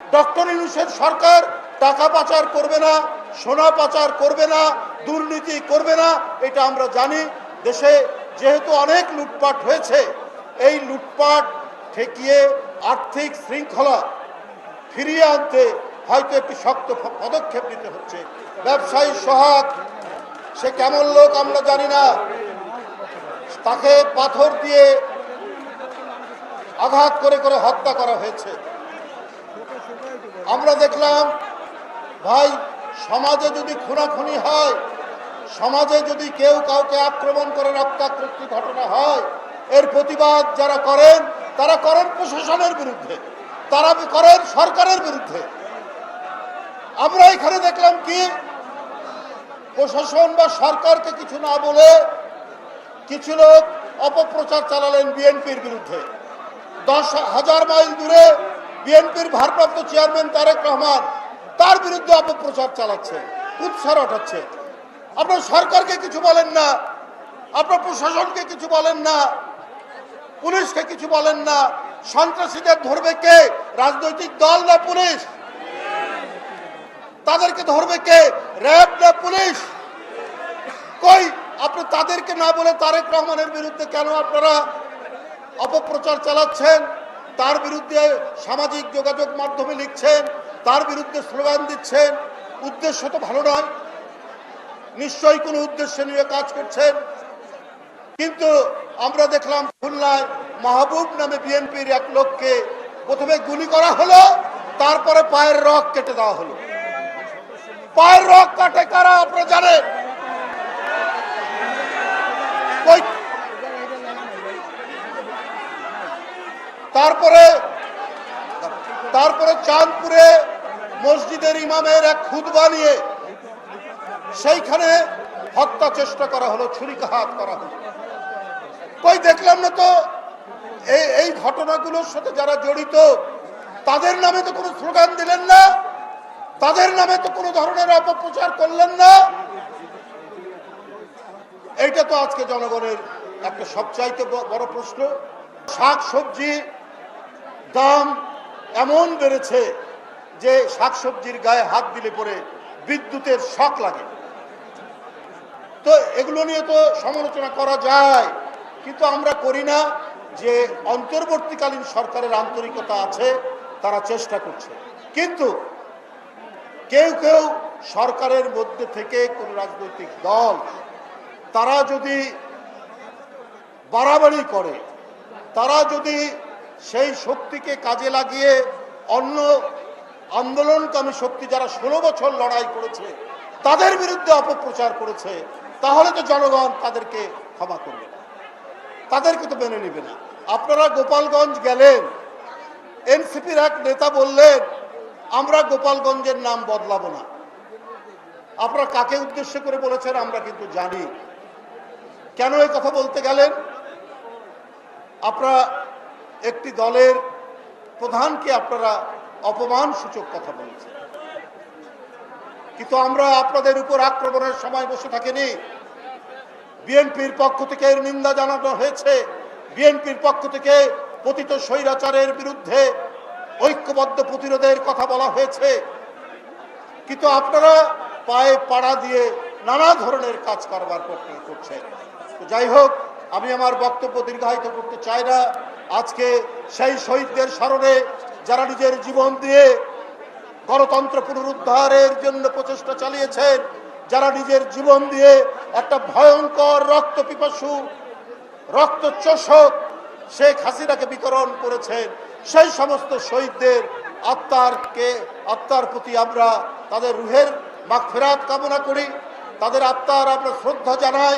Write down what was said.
Doctor ইউনুসের সরকার টাকা পাচার করবে না, সোনা পাচার করবে না, দুর্নীতি করবে না, এটা আমরা জানি। দেশে যেহেতু অনেক লুটপাট হয়েছে, এই লুটপাট ঠেকিয়ে আর্থিক শৃঙ্খলা ফিরিয়ে আনতে হয়তো একটি শক্ত পদক্ষেপ নিতে হচ্ছে। ব্যবসায়ী সহাগ, সে কেমন লোক আমরা জানি না। তাকে পাথর দিয়ে আঘাত করে করে হত্যা করা হয়েছে। আমরা দেখলাম, ভাই, সমাজে যদি খুনাখুনি হয়, সমাজে যদি কেউ কাউকে আক্রমণ করে রক্তাকৃতি ঘটনা হয়, এর প্রতিবাদ যারা করেন, তারা করেন প্রশাসনের বিরুদ্ধে, তারা করেন সরকারের বিরুদ্ধে। আমরা এখানে দেখলাম কি, প্রশাসন বা সরকারকে কিছু না বলে কিছু লোক অপপ্রচার চালালেন বিএনপির বিরুদ্ধে। দশ হাজার মাইল দূরে বিএনপির ভারপ্রাপ্ত চেয়ারম্যান তারেক রহমান তার বিরুদ্ধে অপপ্রচার চালাচ্ছে উৎসার ওঠাচ্ছে আপনার সরকারকে কিছু বলেন না, আপনার প্রশাসনকে কিছু বলেন না, পুলিশকে কিছু বলেন না। সন্ত্রাসীদের ধরবে কে? রাজনৈতিক দল না পুলিশ? তাদেরকে ধরবে কে? র্যাব না পুলিশ? কই, আপনি তাদেরকে না বলে তারেক রহমানের বিরুদ্ধে কেন আপনারা অপপ্রচার চালাচ্ছেন? তার বিরুদ্ধে সামাজিক যোগাযোগ মাধ্যমে লিখছেন, তার বিরুদ্ধে স্লোগান দিচ্ছেন। উদ্দেশ্য তো ভালো নয়। নিশ্চয়ই কোনো উদ্দেশ্য নিয়ে কাজ করছেন। কিন্তু আমরা দেখলাম খুলনায় মাহবুব নামে বিএনপির এক লোককে প্রথমে গুলি করা হলো, তারপরে পায়ের রক কেটে দেওয়া হলো। পায়ের রক কাটে কারা আপনারা জানেন কই তারপরে তারপরে চাঁদপুরে মসজিদের ইমামের এক খুদবা নিয়ে সেইখানে হত্যা চেষ্টা করা হলো ছুরিকাঘাত করা হলো। কই দেখলাম না তো, এই এই ঘটনাগুলোর সাথে যারা জড়িত, তাদের নামে তো কোনো স্লোগান দিলেন না, তাদের নামে তো কোনো ধরনের অপপ্রচার করলেন না। এইটা তো আজকে জনগণের একটা সবচাইতে বড় প্রশ্ন। শাক সবজি দাম এমন বেড়েছে যে শাকসবজির গায়ে হাত দিলে পরে বিদ্যুতের শক লাগে। তো এগুলো নিয়ে তো সমালোচনা করা যায়, কিন্তু আমরা করি না যে অন্তর্বর্তীকালীন সরকারের আন্তরিকতা আছে, তারা চেষ্টা করছে। কিন্তু কেউ কেউ সরকারের মধ্যে থেকে কোন রাজনৈতিক দল, তারা যদি বাড়াবাড়ি করে, তারা যদি সেই শক্তিকে কাজে লাগিয়ে অন্য আন্দোলনকামী শক্তি যারা ষোলো বছর লড়াই করেছে, তাদের বিরুদ্ধে অপপ্রচার করেছে, তাহলে তো জনগণ তাদেরকে ক্ষমা করবে না। তাদেরকে তো মেনে নেবে না। আপনারা গোপালগঞ্জ গেলেন, এনসিপির এক নেতা বললেন, আমরা গোপালগঞ্জের নাম বদলাবো না। আপনারা কাকে উদ্দেশ্য করে বলেছেন আমরা কিন্তু জানি। কেন এই কথা বলতে গেলেন? আপনারা একটি দলের প্রধানকে আপনারা অপমান সূচক কথা বলেছেন। কিন্তু আমরা আপনাদের উপর আক্রমণের সময় বসে থাকিনি। বিএনপির পক্ষ থেকে এর নিন্দা জানানো হয়েছে। বিএনপির পক্ষ থেকে পতিত স্বৈরাচারের বিরুদ্ধে ঐক্যবদ্ধ প্রতিরোধের কথা বলা হয়েছে। কিন্তু আপনারা পায়ে পাড়া দিয়ে নানা ধরনের কাজ কারবার করছেন। যাই হোক, আমি আমার বক্তব্য দীর্ঘায়িত করতে চাই না। আজকে সেই শহীদদের স্মরণে যারা নিজের জীবন দিয়ে গণতন্ত্র পুনরুদ্ধারের জন্য প্রচেষ্টা চালিয়েছেন, যারা নিজের জীবন দিয়ে একটা ভয়ঙ্কর রক্ত পিপাসু রক্ত চোষক শেখ হাসিনাকে বিতরণ করেছেন, সেই সমস্ত শহীদদের আত্মারকে, আত্মার প্রতি আমরা তাদের রুহের মাগফেরাত কামনা করি। তাদের আত্মার আমরা শ্রদ্ধা জানাই।